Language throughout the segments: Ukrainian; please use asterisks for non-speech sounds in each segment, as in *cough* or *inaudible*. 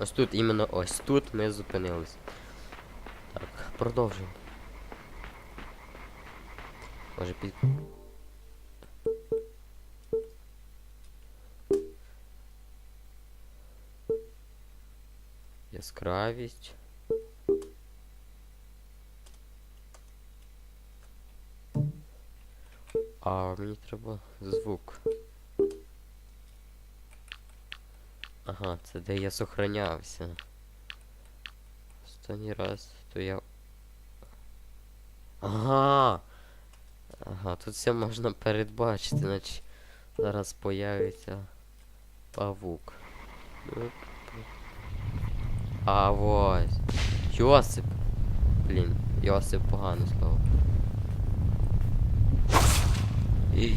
Ось тут іменно ось тут ми зупинились. Так, продовжуємо. Може під. Яскравість. А мені треба звук. Ага, це де я сохранявся. Останній раз, то я. Ага. Ага, тут все можна передбачити, значить зараз появиться павук. А ось. Йосип. Блін, Йосип погане слово. І...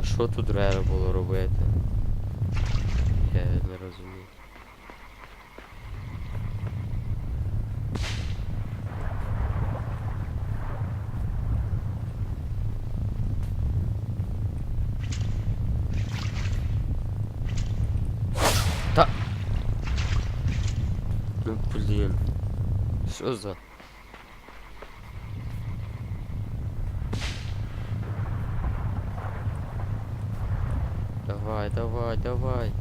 А що тут треба було робити? Я не розумію. Та. Ну блін. Що за? Давай, давай, давай.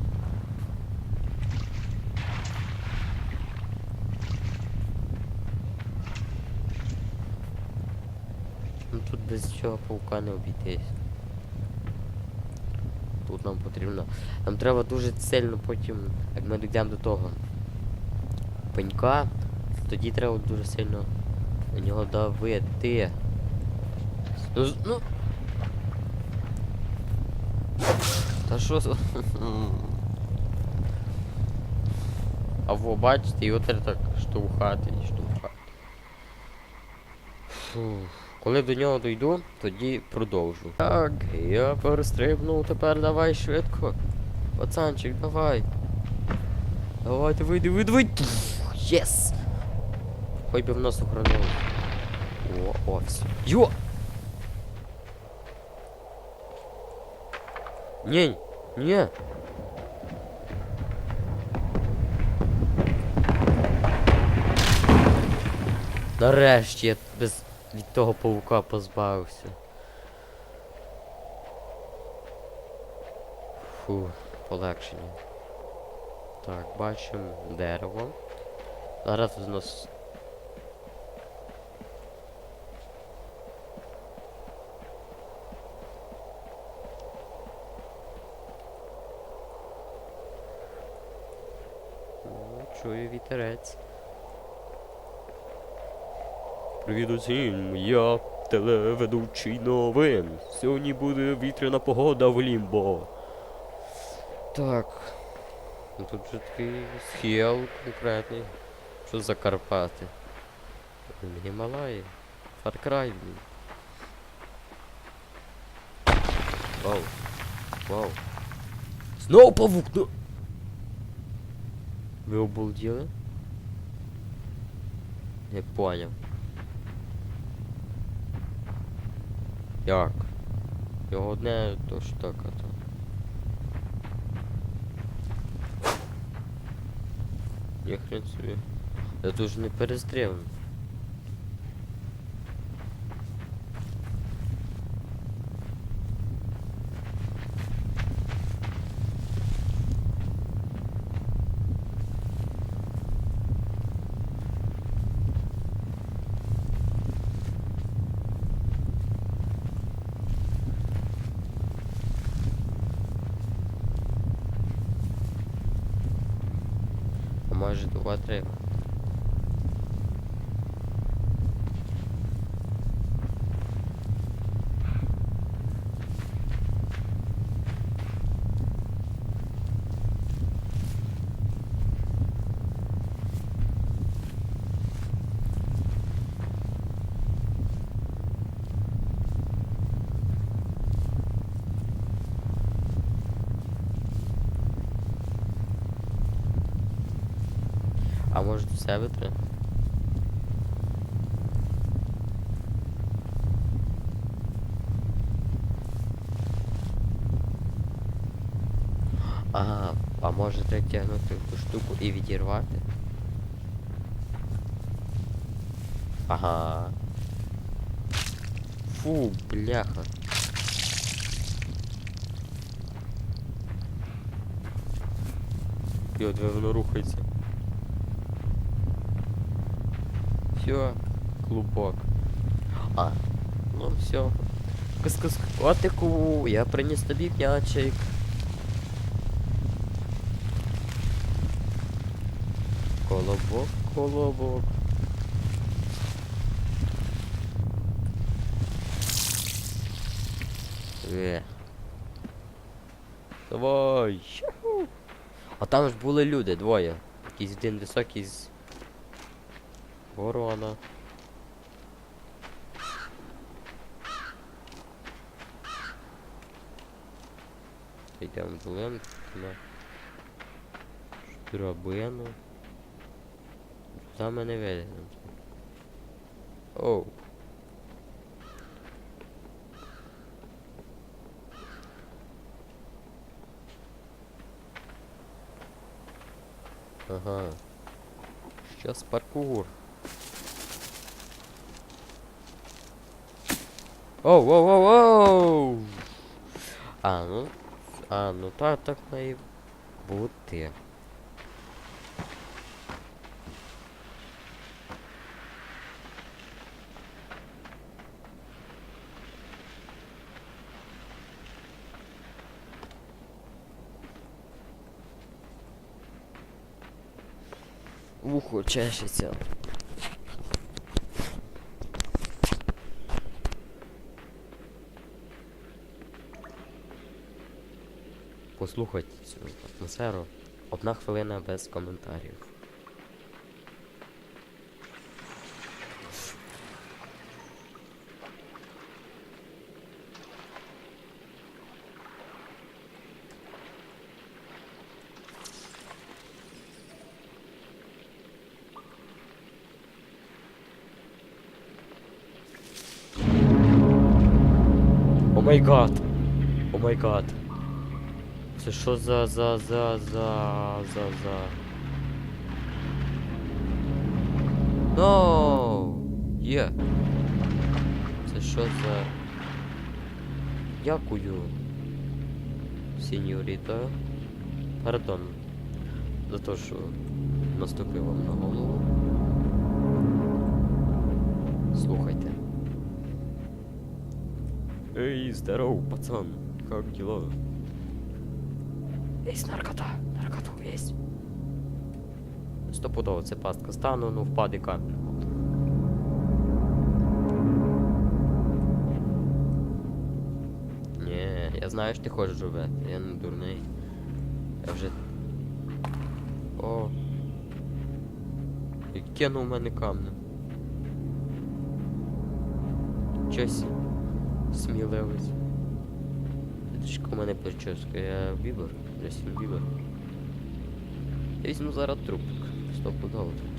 Ну тут без цього паука не обійтись. Тут нам потрібно. Нам треба дуже сильно потім, як ми дійдемо до того пенька, тоді треба дуже сильно на нього давити. Ну, ну. Та що. *laughs* А во, бачите, його треба так штовхати і штовхати. Фух. Коли до нього дойду, тоді продовжу. Так, я перестрибнув, тепер давай швидко. Пацанчик, давай. Давайте вийди, вийди, вийди. Єс! Хоч би в нас охоронили. О, о, все. Йо! Ні, ні. Нарешті я без від того павука позбавився. Фу, полегшення. Так, бачимо дерево. Зараз у нас. Чую вітерець. Привіт усім, я телеведучий новин. Сьогодні буде вітряна погода в Лімбо. Так. Ну тут же такий схил конкретний. Що за Карпати? Гімалаї. Far Cry, блін. Вау. Вау. Знову павук, ну. Ви обалділи? Не поняв. Як? Його одне то ж так, а то. Я хрен собі. Я дуже не перестрілено. А може може до себе треба? Ага, А може треба тягнути ту штуку і відірвати? Ага. Фу, бляха. І от воно рухається. Все, клубок. А, ну все. Кис-кис, котику, я приніс тобі м'ячик. Колобок, колобок. Е. Давай. А там ж були люди, двоє. Якийсь один високий з. Ворона. Йдемо в долинку на драбину. Там мене видно. Оу. Ага. Сейчас паркур. Оу, оу, оу, оу! А, ну. А, ну так, так має бути. Вухо чешеться. Послухайте цю атмосферу. Одна хвилина без коментарів. О май гад! О май гад! Це що за за за за за за No! Є! Це що за... Дякую, сеньоріта. Пардон. За те, що наступив вам на голову. Слухайте. Эй, здорово, пацан. Как дела? Есть наркота. Наркоту есть. Стопудово, це пастка стану, ну впаде камінь. Ні, я знаю, що ти хочеш робити. Я не дурний. Я вже. О. І кинув мене камнем. Щось. Сміливець. Дочка у мене прическа, я бібер, Джастін Бібер. Я візьму зараз трубок. Стопудово тут.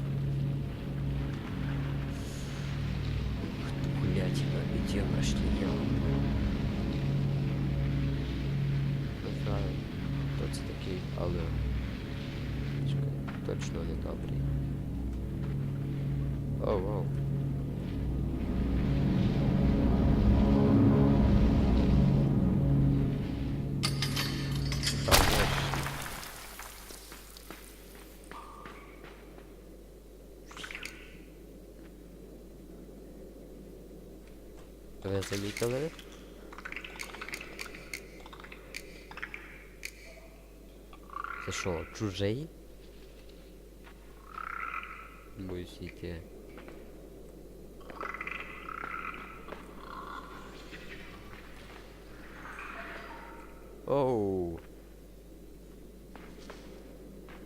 Ух ти, блядь, навіть я мрашніяв. Не знаю, хто це такий, але... Чекай, точно не добрий. Оу, оу. Ви замітили? Це що, чужий? Боюсь йти. Оу.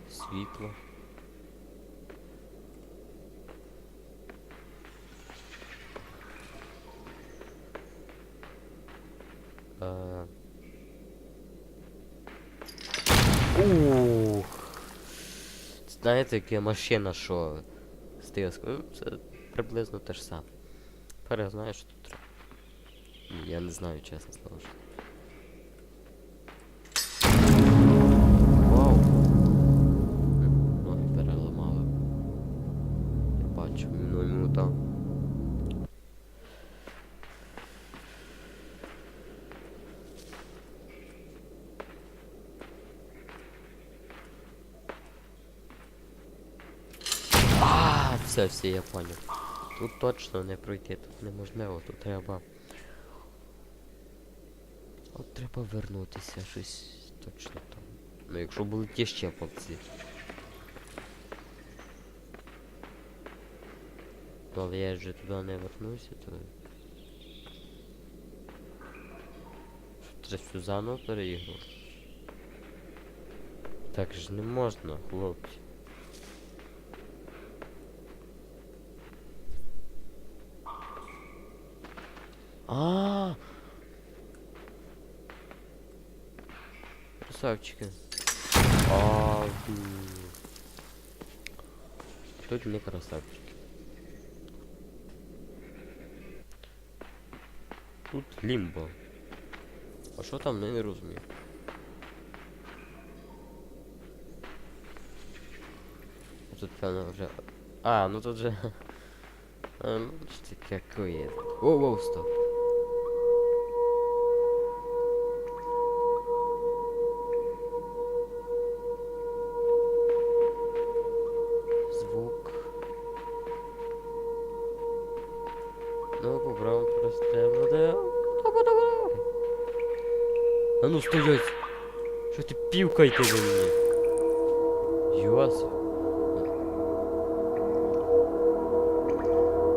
Світло. Е. Ух. Знаєте, яка машина, що стиск. Ну, Це приблизно те ж саме. Тепер я знаю, що тут треба. Я не знаю, чесно слово. Все, все, я понял. Тут точно не пройти, тут неможливо, тут треба. От треба вернутися, щось точно там. Ну якщо були ті щепалці. Ну, але я вже туди не вернуся, то. Треба всю заново переігрувати. Так ж не можна, хлопці. А. Красавчики. А, блин. Тут не красавчики. Тут лімбо. А що там, я не розумію. Тут певно вже. А, ну тут же. *laughs* А, ну что какое. Воу, воу, стоп. Ну стоять! Що ти півкайте ви мені? Йос.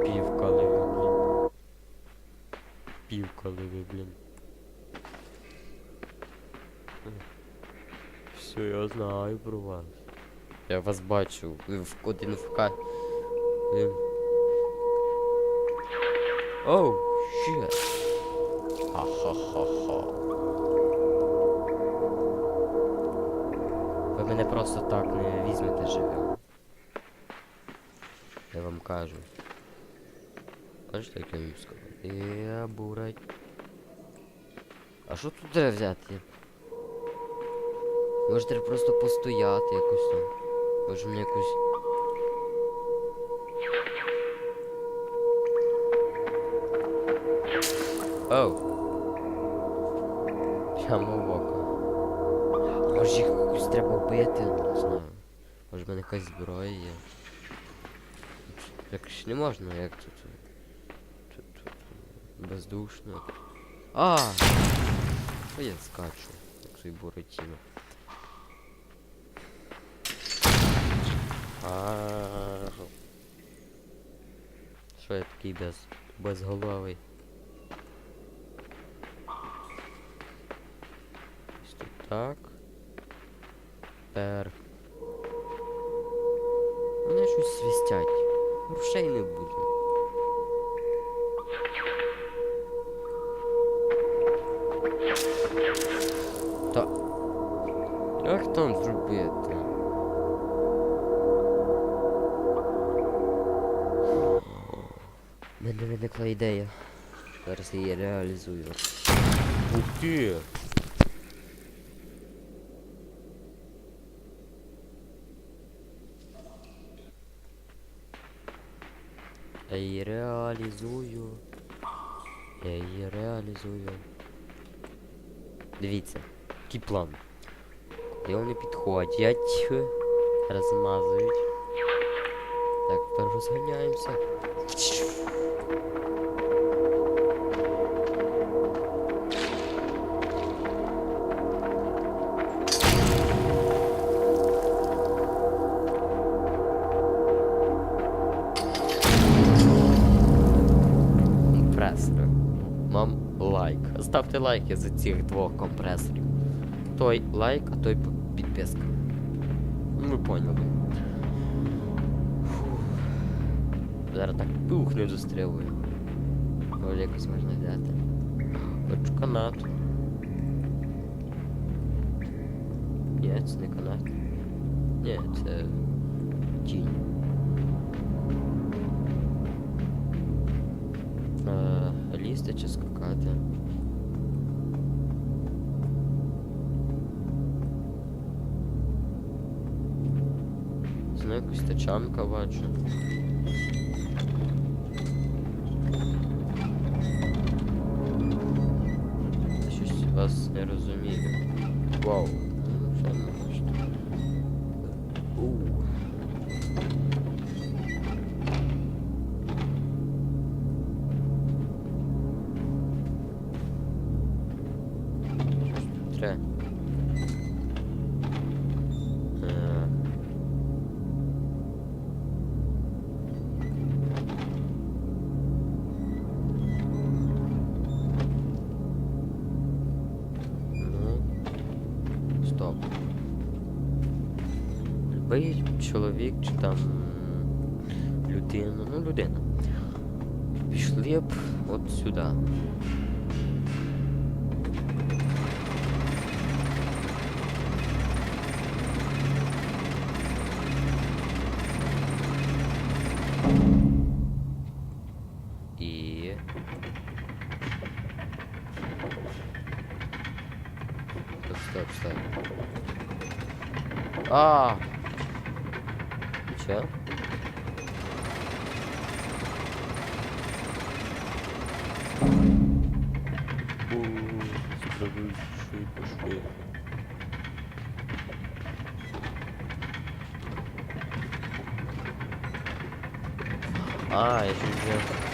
Півкали ви, блін. Півкали ви, блін. Все, я знаю про вас. Я вас бачу. Ви в один в. Оу, щет. Ха-ха-ха-ха. Мене просто так не візьмете живим. Я вам кажу. Бачите, як я їм сказав? Я бурать. А що тут треба взяти? Може треба просто постояти якось там. Може мені якусь. Оу. Прямо в око. Може їх якось треба вбити, не знаю. Може в мене якась зброя є. Так ж не можна, як тут. Тут, тут бездушно. А! Що я скачу? Як свій Буратіно. А. Що я такий без безголовий? Ось так. Тепер. Мене щось свистять. Грошей не буде. Та. Як там зробити? У мене виникла ідея. Зараз її реалізую. Ух ти! Я її реалізую. Я її реалізую. Дивіться, який план. Коли вони підходять, розмазують. Так, тепер розганяємося. Ставте лайки за цих двох компресорів. Той лайк, а той підписка. Ну, ви поняли. Фух. Зараз так пух не застрілую. Може якось можна взяти. Хочу канат. Ні, це не канат. Ні, це тінь. Е, лізти чи скакати? якусь тачанка бачу. Щось вас не розумію. Вау. Любий чоловік чи там людина, ну людина. Пішли б от сюди. І... Стоп, стоп, стоп. А! Чё? пошли. А, я чуть взял. Я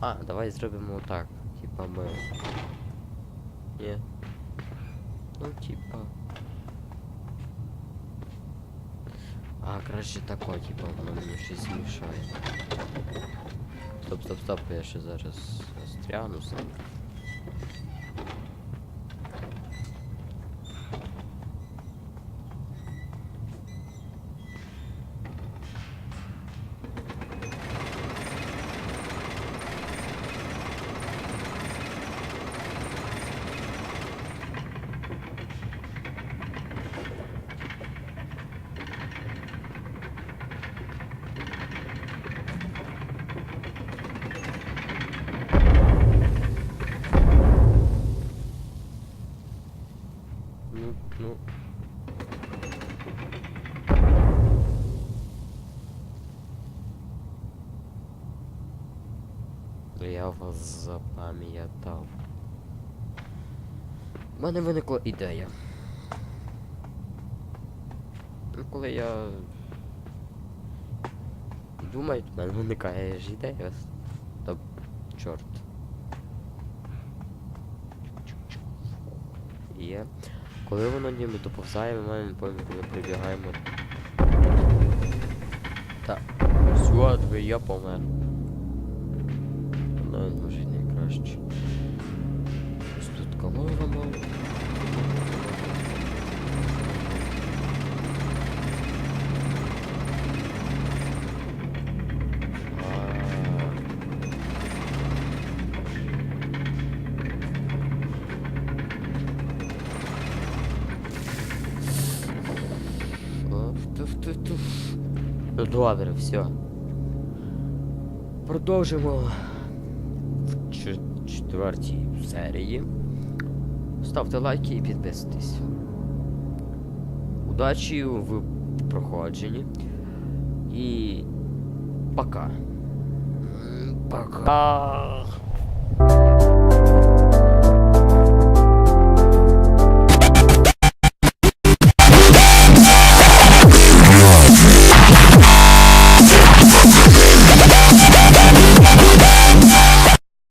А, давай зробимо так. Типа ми. Ні. Ну, типа. А, краще тако, типа, воно мені щось мішає. Стоп, стоп, стоп, я ще зараз застряну сам. Запам'ятав. У мене виникла ідея. Ну, коли я думаю, в мене виникає ж ідея. Та чорт. Є. Коли воно ніби доповзає, ми маємо коли прибігаємо. Так. Все, я помер. Найкраще. Ось тут корова мав. Ну добре, все. Продовжимо в чет- четвертій серії. Ставте лайки і підписуйтесь. Удачі в проходженні. І пока. Пока.